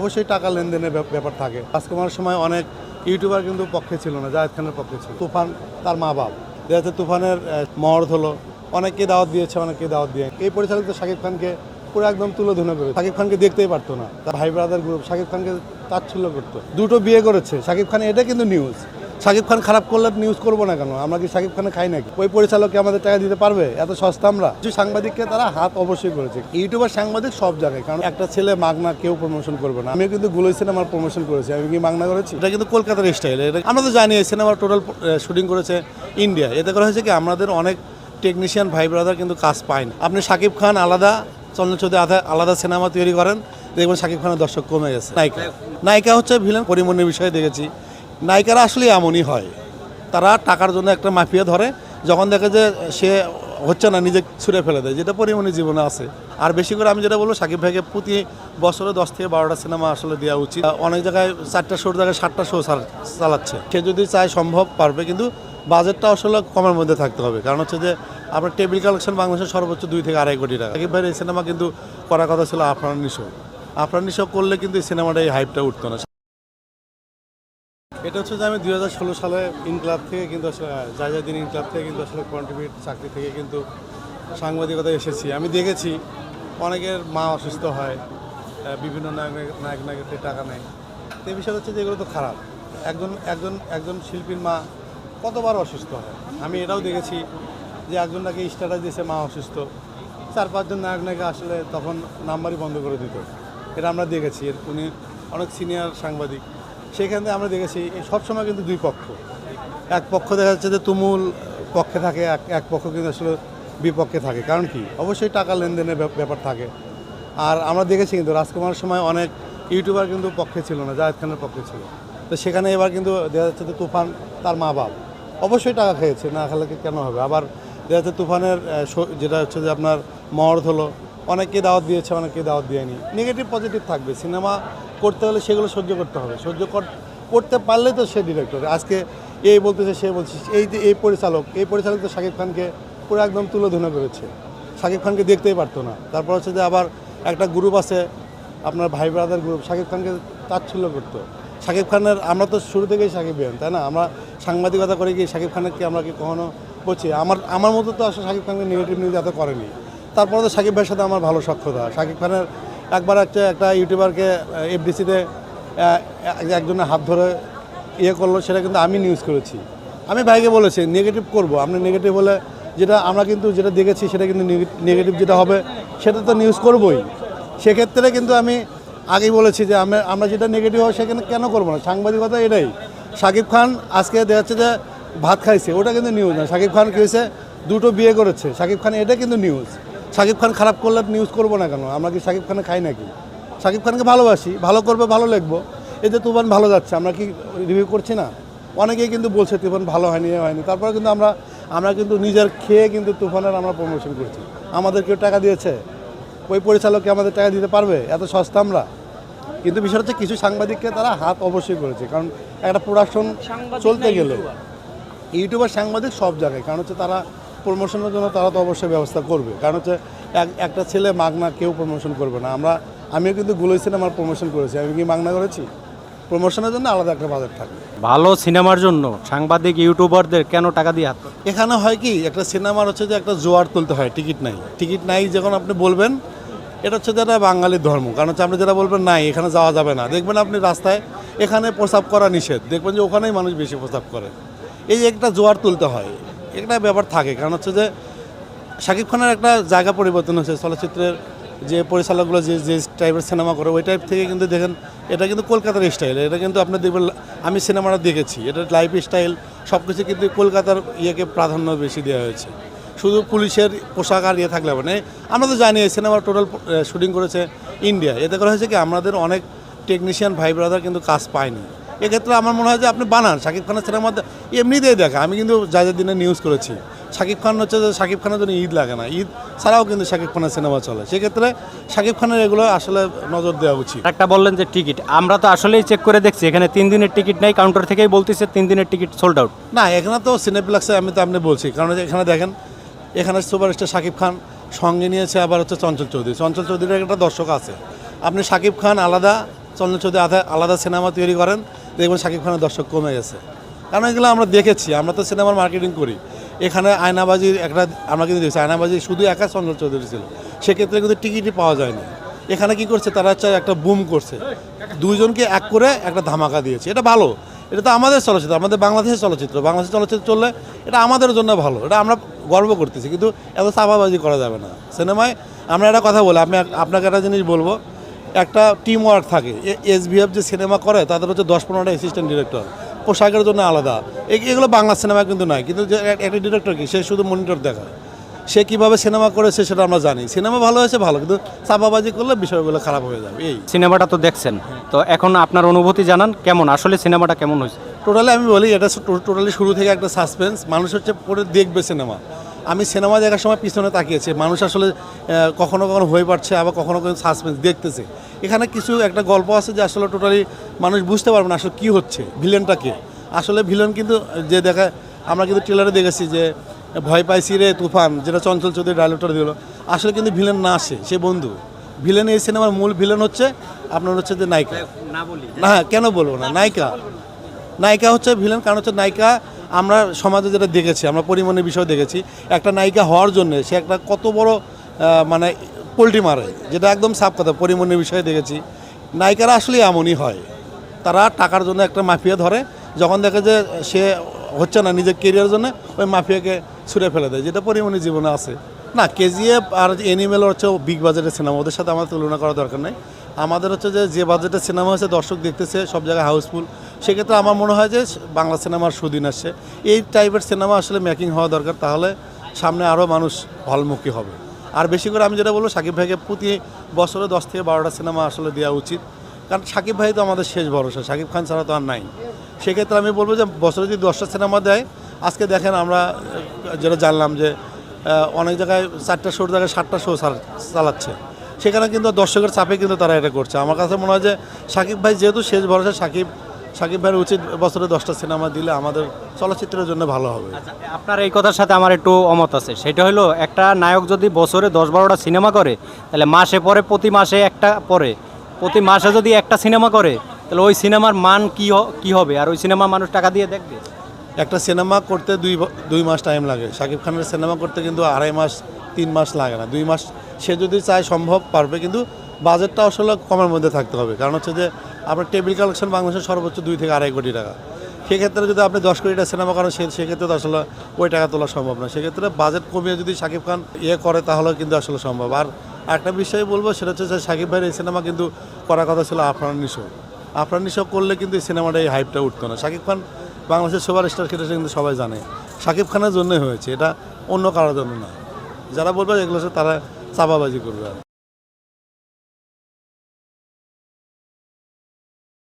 অবশ্যই টাকা লেনদেনের ব্যাপার থাকে। রাজকুমারের সময় অনেক ইউটিউবার কিন্তু পক্ষে ছিল না জাহেদ খানের পক্ষে ছিল। তুফান তার মা বাপ। দেখা তুফানের আহ, মহরত হলো অনেকে দাওয়াত দিয়েছে অনেকে দাওয়াত দিয়ে। এই পরিচালিত শাকিব খানকে পুরো একদম তুলে ধুনে করে। শাকিব খানকে দেখতেই পারতো না। তার ভাই ব্রাদার গ্রুপ শাকিব খানকে তাচ্ছল্য করতো। দুটো বিয়ে করেছে। শাকিব খান এটা কিন্তু নিউজ শাকিব খান খারাপ করলে নিউজ করব না কেন? আমরা কি শাকিব খানে খাই নাকি? ওই পরিচালককে আমাদের টাকা দিতে পারবে? এত সস্তা আমরা? কিছু সাংবাদিককে তারা হাত অবশ্যই করেছে। ইউটিউবার, সাংবাদিক সব জায়গায়, কারণ একটা ছেলে মাগনা কেউ প্রমোশন করবে না। আমি কিন্তু গুলোই সিনেমার প্রমোশন করেছি। আমি কি মাগনা করেছি? এটা কিন্তু কলকাতার স্টাইল এটা আমরা তো জানি সিনেমার টোটাল শুটিং করেছে ইন্ডিয়া এতে করা হয়েছে কি, আমাদের অনেক টেকনিশিয়ান ভাই ব্রাদার কিন্তু কাজ পায়নি আপনি শাকিব খান আলাদা, চন্দন চৌধুরী আলাদা সিনেমা তৈরি করেন, দেখবেন শাকিব খানের দর্শক কমে গেছে। নায়িকা। নায়িকা হচ্ছে ভিলেন পরিমণের বিষয়ে দেখেছি। নায়িকারা আসলে এমনই হয়। তারা টাকার জন্য একটা মাফিয়া ধরে, যখন দেখে যে সে হচ্ছে না, নিজে ছুঁড়ে ফেলে দেয়, যেটা পরিমণি জীবনে আছে। আর বেশি করে আমি যেটা বলব, সাকিব ভাইকে প্রতি বছরে দশ থেকে বারোটা সিনেমা আসলে দেওয়া উচিত। অনেক জায়গায় চারটা শোর জায়গায় সাতটা শো চালাচ্ছে। সে যদি চায় সম্ভব পারবে, কিন্তু বাজেটটা আসলে কমের মধ্যে থাকতে হবে। কারণ হচ্ছে যে, আপনার টেবিল কালেকশন বাংলাদেশের সর্বোচ্চ দুই থেকে আড়াই কোটি টাকা। সাকিব ভাইয়ের এই সিনেমা কিন্তু করার কথা ছিল আফরান নিশো। আফরান নিশো করলে কিন্তু এই সিনেমাটা এই হাইপটা উঠতো না। এটা হচ্ছে যে আমি দুই হাজার ষোলো সালে ইনক্লাব থেকে কিন্তু আসলে জায়জাদিন ইনক্লাব থেকে কিন্তু আসলে কন্ট্রিবিউট চাকরি থেকে কিন্তু সাংবাদিকতা এসেছি। আমি দেখেছি অনেকের মা অসুস্থ হয় বিভিন্ন নায়ক নায়ক টাকা নেয়। তো বিষয় হচ্ছে যে এগুলো তো খারাপ। একজন একজন একজন শিল্পীর মা কতবার অসুস্থ হয়? আমি এটাও দেখেছি যে একজন নাকি স্ট্যাটাস দিয়েছে মা অসুস্থ। চার, পাঁচজন নায়ক নায়িকা আসলে তখন নাম্বারই বন্ধ করে দিত। এটা আমরা দেখেছি। এর উনি অনেক সিনিয়র সাংবাদিক। সেখান আমরা দেখেছি সবসময় কিন্তু দুই পক্ষ। এক পক্ষ দেখা যাচ্ছে যে তুমুল পক্ষে থাকে, এক এক পক্ষ কিন্তু আসলে বিপক্ষে থাকে। কারণ কি? অবশ্যই টাকা লেনদেনের ব্যাপ- ব্যাপার থাকে। আর আমরা দেখেছি কিন্তু রাজকুমারের সময় অনেক ইউটিউবার কিন্তু পক্ষে ছিল না জাহেদ খানের পক্ষে ছিল। তো সেখানে এবার কিন্তু দেখা যাচ্ছে যে তুফান তার মা বাপ। অবশ্যই টাকা খেয়েছে, না খেলে কেন হবে? আবার দেখা যাচ্ছে তুফানের যেটা হচ্ছে যে আপনার মহরত হলো অনেকে দাওয়াত দিয়েছে অনেকে দাওয়াত দেয়নি। নেগেটিভ পজিটিভ থাকবে। সিনেমা করতে হলে সেগুলো সহ্য করতে হবে। সহ্য কর- করতে পারলে তো সে ডিরেক্টর আজকে এই বলতেছে, সে বলছে, এই যে এই পরিচালক এই পরিচালক তো শাকিব খানকে পুরো একদম তুলে ধুনে করেছে। শাকিব খানকে দেখতেই পারতো না। তারপর হচ্ছে যে আবার একটা গ্রুপ আছে, আপনার ভাই ব্রাদার গ্রুপ শাকিব খানকে তাচ্ছল্য করতো। শাকিব খানের, আমরা তো শুরু থেকেই শাকিব বিয়ান তাই না? আমরা সাংবাদিকতা করে কি শাকিব খানের কি আমরা কি কখনো বলছি? আমার আমার মতো তো আসলে শাকিব খানকে নেগেটিভ নিউজ এত করেনি। তারপরে তো শাকিব ভাইয়ের সাথে আমার ভালো সক্ষতা শাকিব খানের একবার একটা একটা ইউটিউবারকে এফডিসিতে একজনের হাত ধরে ইয়ে করল, সেটা কিন্তু আমি নিউজ করেছি। আমি ভাইকে বলেছি নেগেটিভ করব। আপনি নেগেটিভ হলে যেটা আমরা কিন্তু যেটা দেখেছি, সেটা কিন্তু নেগেটিভ যেটা হবে, সেটা তো নিউজ করবই। সেক্ষেত্রে কিন্তু আমি আগেই বলেছি যে আমরা আমরা যেটা নেগেটিভ হয় সেখানে কেন করব না? সাংবাদিকতা এটাই। শাকিব খান আজকে দেখা যাচ্ছে যে ভাত খাইছে, ওটা কিন্তু নিউজ না। শাকিব খান কী হয়েছে? দুটো বিয়ে করেছে। শাকিব খান এটা কিন্তু নিউজ শাকিব খান খারাপ করলে নিউজ করব না কেন? আমরা কি শাকিব খানে খাই নাকি? শাকিব খানকে ভালোবাসি ভালো করবে ভালো লিখব। এই যে তুফান ভালো যাচ্ছে আমরা কি রিভিউ করছি না? অনেকেই কিন্তু বলছে তুফান ভালো হয়নি হয়নি। তারপরে কিন্তু আমরা আমরা কিন্তু নিজের খেয়ে কিন্তু তুফানের আমরা প্রমোশন করছি। আমাদের কেউ টাকা দিয়েছে? ওই পরিচালককে আমাদের টাকা দিতে পারবে? এত সস্তা আমরা? কিন্তু বিষয় হচ্ছে কিছু সাংবাদিককে তারা হাত অবশ্যই করেছে কারণ একটা প্রোডাকশন চলতে গেলে ইউটিউবার সাংবাদিক সব জায়গায় কারণ হচ্ছে তারা প্রমোশনের জন্য তারা তো অবশ্যই ব্যবস্থা করবে। কারণ হচ্ছে এক- একটা ছেলে মাগনা কেউ প্রমোশন করবে না। আমরা আমিও কিন্তু গুলোই সিনেমার প্রমোশন করেছি। আমি কি মাগনা করেছি? প্রমোশনের জন্য আলাদা একটা বাজেট থাকে ভালো সিনেমার জন্য সাংবাদিক ইউটিউবারদের কেন টাকা দিয়ে হাত এখানে হয় কি একটা সিনেমার হচ্ছে যে একটা জোয়ার তুলতে হয় টিকিট নাই। টিকিট নাই যখন আপনি বলবেন এটা হচ্ছে যেটা বাঙালির ধর্ম। কারণ হচ্ছে আপনি যেটা বলবেন নাই এখানে যাওয়া যাবে না। দেখবেন আপনি রাস্তায় এখানে প্রস্রাব করা নিষেধ। দেখবেন যে ওখানেই মানুষ বেশি প্রস্রাব করে। এই একটা জোয়ার তুলতে হয়। একটা ব্যাপার থাকে। কারণ হচ্ছে যে শাকিব খানের একটা জায়গা পরিবর্তন হয়েছে, চলচ্চিত্রের যে পরিচালকগুলো যে যে টাইপের সিনেমা করে, ওই টাইপ থেকে কিন্তু দেখেন, এটা কিন্তু কলকাতার স্টাইল এটা কিন্তু আপনি দেখবেন, আমি সিনেমাটা দেখেছি, এটা লাইফ স্টাইল সব কিছু কিন্তু কলকাতার ইয়েকে প্রাধান্য বেশি দেওয়া হয়েছে। শুধু পুলিশের পোশাক আর ইয়ে থাকলে হবে না আমরা তো জানি, এই সিনেমার টোটাল শুটিং করেছে ইন্ডিয়া এতে করা হয়েছে কি, আমাদের অনেক টেকনিশিয়ান ভাই ব্রাদার কিন্তু কাজ পায়নি। এক্ষেত্রে আমার মনে হয় যে আপনি বানান। শাকিব খানের সিনেমা এমনিতেই দেখা। আমি কিন্তু যা যা দিনে নিউজ করেছি। শাকিব খান হচ্ছে যে শাকিব খানের জন্য ঈদ লাগে না। ঈদ ছাড়াও কিন্তু শাকিব খানের সিনেমা চলে। সেক্ষেত্রে শাকিব খানের এগুলো আসলে নজর দেওয়া উচিত। একটা বললেন যে টিকিট আমরা তো আসলেই চেক করে দেখছি। এখানে তিন দিনের টিকিট নেই কাউন্টার থেকেই বলতেছে তিন দিনের টিকিট সোল্ড আউট না এখানে তো সিনেপ্লেক্সে আমি তো আপনি বলছি। কারণ এখানে দেখেন এখানে সুপারস্টার শাকিব খান সঙ্গে নিয়েছে আবার হচ্ছে চঞ্চল চৌধুরী। চঞ্চল চৌধুরীর একটা দর্শক আছে। আপনি শাকিব খান আলাদা চঞ্চল চৌধুরী আলাদা সিনেমা তৈরি করেন। দেখবেন শাকিব খানের দর্শক কমে গেছে। কারণ এগুলো আমরা দেখেছি, আমরা তো সিনেমার মার্কেটিং করি। এখানে আয়নাবাজির একটা, আমরা কিন্তু দেখছি, আয়নাবাজি শুধু একা চঞ্চল চৌধুরী ছিল। সেক্ষেত্রে কিন্তু টিকিটই পাওয়া যায়নি। এখানে কি করছে, তারা হচ্ছে একটা বুম করছে। দুইজনকে এক করে একটা ধামাকা দিয়েছে। এটা ভালো। এটা তো আমাদের চলচ্চিত্র, আমাদের বাংলাদেশের চলচ্চিত্র। বাংলাদেশের চলচ্চিত্র চললে এটা আমাদের জন্য ভালো। এটা আমরা গর্ব করতেছি, কিন্তু এত চাপাবাজি করা যাবে না। সিনেমায় আমরা একটা কথা বলি, আমি আপনাকে একটা জিনিস বলব। একটা টিম ওয়ার্ক থাকে এসবিএফ যে সিনেমা করে তাদের হচ্ছে দশ পনেরোটা অ্যাসিস্ট্যান্ট ডিরেক্টর পোশাকের জন্য আলাদা। এগুলো বাংলা সিনেমা কিন্তু নয়। কিন্তু যে একটা ডিরেক্টর কি? সে শুধু মনিটর দেখায়। সে কীভাবে সিনেমা করেছে সেটা আমরা জানি। সিনেমা ভালো হয়েছে ভালো। কিন্তু চাপাবাজি করলে বিষয়গুলো খারাপ হয়ে যাবে। এই। সিনেমাটা তো দেখছেন। তো এখন আপনার অনুভূতি জানান কেমন? আসলে সিনেমাটা কেমন হয়েছে? টোটালি আমি বলি এটা টোটালি শুরু থেকে একটা সাসপেন্স মানুষ হচ্ছে পরে দেখবে সিনেমা আমি সিনেমা দেখার সময় পিছনে তাকিয়েছি। মানুষ আসলে কখনো কখনো হয়ে পারছে আবার কখনো কখনো সাসপেন্স দেখতেছে। এখানে কিছু একটা গল্প আছে যে আসলে টোটালি মানুষ বুঝতে পারবে না আসলে কী হচ্ছে ভিলেনটা কে। আসলে ভিলেন কিন্তু যে দেখা আমরা কিন্তু ট্রেলারে দেখেছি যে ভয় পাইছি রে তুফান যেটা চঞ্চল চৌধুরী ডায়লগটা দিল। আসলে কিন্তু ভিলেন না আসে সে বন্ধু। ভিলেন এই সিনেমার মূল ভিলেন হচ্ছে আপনার হচ্ছে যে নায়িকা। না না হ্যাঁ, কেন বলব না? নায়িকা। নায়িকা হচ্ছে ভিলেন কারণ হচ্ছে নায়িকা আমরা সমাজে যেটা দেখেছি, আমরা পরিমণের বিষয় দেখেছি, একটা নায়িকা হওয়ার জন্য সে একটা কত বড় মানে পোলট্রি মারে, যেটা একদম সাফ কথা, পরিমণের বিষয়ে দেখেছি। নায়িকারা আসলে এমনই হয়। তারা টাকার জন্য একটা মাফিয়া ধরে, যখন দেখে যে সে হচ্ছে না নিজের কেরিয়ার জন্য, ওই মাফিয়াকে ছুঁড়ে ফেলে দেয়, যেটা পরিমণের জীবনে আছে। না কেজিএফ আর এনিমেল হচ্ছে বিগ বাজেটের সিনেমা ওদের সাথে আমাদের তুলনা করার দরকার নেই। আমাদের হচ্ছে যে যে বাজেটের সিনেমা হচ্ছে দর্শক দেখতেছে, সব জায়গায় হাউসফুল সেক্ষেত্রে আমার মনে হয় যে বাংলা সিনেমার সুদিন আসছে। এই টাইপের সিনেমা আসলে মেকিং হওয়া দরকার, তাহলে সামনে আরও মানুষ হলমুখী হবে। আর বেশি করে আমি যেটা বলব, সাকিব ভাইকে প্রতি বছরে দশ থেকে বারোটা সিনেমা আসলে দেওয়া উচিত। কারণ সাকিব ভাই তো আমাদের শেষ ভরসা, সাকিব খান ছাড়া তো আর নাই। সেক্ষেত্রে আমি বলব যে বছরে যদি দশটা সিনেমা দেয়, আজকে দেখেন আমরা, যেটা জানলাম যে অনেক জায়গায় চারটা শোর জায়গায় সাতটা শো চালাচ্ছে। সেখানে কিন্তু দর্শকের চাপে কিন্তু তারা এটা করছে। আমার কাছে মনে হয় যে সাকিব ভাই যেহেতু শেষ ভরসা, সাকিব সাকিব ভাইয়ের উচিত বছরে দশটা সিনেমা দিলে আমাদের চলচ্চিত্রের জন্য ভালো হবে। আচ্ছা আপনার এই কথার সাথে আমার একটু অমত আছে। সেটা হলো একটা নায়ক যদি বছরে দশ বারোটা সিনেমা করে তাহলে মাসে পরে প্রতি মাসে একটা পরে। প্রতি মাসে যদি একটা সিনেমা করে তাহলে ওই সিনেমার মান কি কি হবে? আর ওই সিনেমা মানুষ টাকা দিয়ে দেখবে? একটা সিনেমা করতে দুই দুই মাস টাইম লাগে। শাকিব খানের সিনেমা করতে কিন্তু আড়াই মাস তিন মাস লাগে না। দুই মাস সে যদি চায় সম্ভব পারবে। কিন্তু বাজেটটা আসলে কমের মধ্যে থাকতে হবে। কারণ হচ্ছে যে, আপনার টেবিল কালেকশন বাংলাদেশের সর্বোচ্চ দুই থেকে আড়াই কোটি টাকা। সেক্ষেত্রে যদি আপনি দশ কোটি টাকা সিনেমা করেন সেক্ষেত্রে তো আসলে ওই টাকা তোলা সম্ভব না। সেক্ষেত্রে বাজেট কমিয়ে যদি শাকিব খান ইয়ে করে তাহলে কিন্তু আসলে সম্ভব। আর একটা বিষয় বলব, সেটা হচ্ছে যে, শাকিব ভাইয়ের এই সিনেমা কিন্তু করার কথা ছিল আফরান নিশো। আফরান নিশো করলে কিন্তু এই সিনেমাটা, এই হাইপটা উঠতো না। শাকিব খান বাংলাদেশের সুপার স্টার খেটে কিন্তু সবাই জানে। শাকিব খানের জন্যই হয়েছে। এটা অন্য কারোর জন্য না। যারা বলবে, এগুলো তারা চাপাবাজি করবে।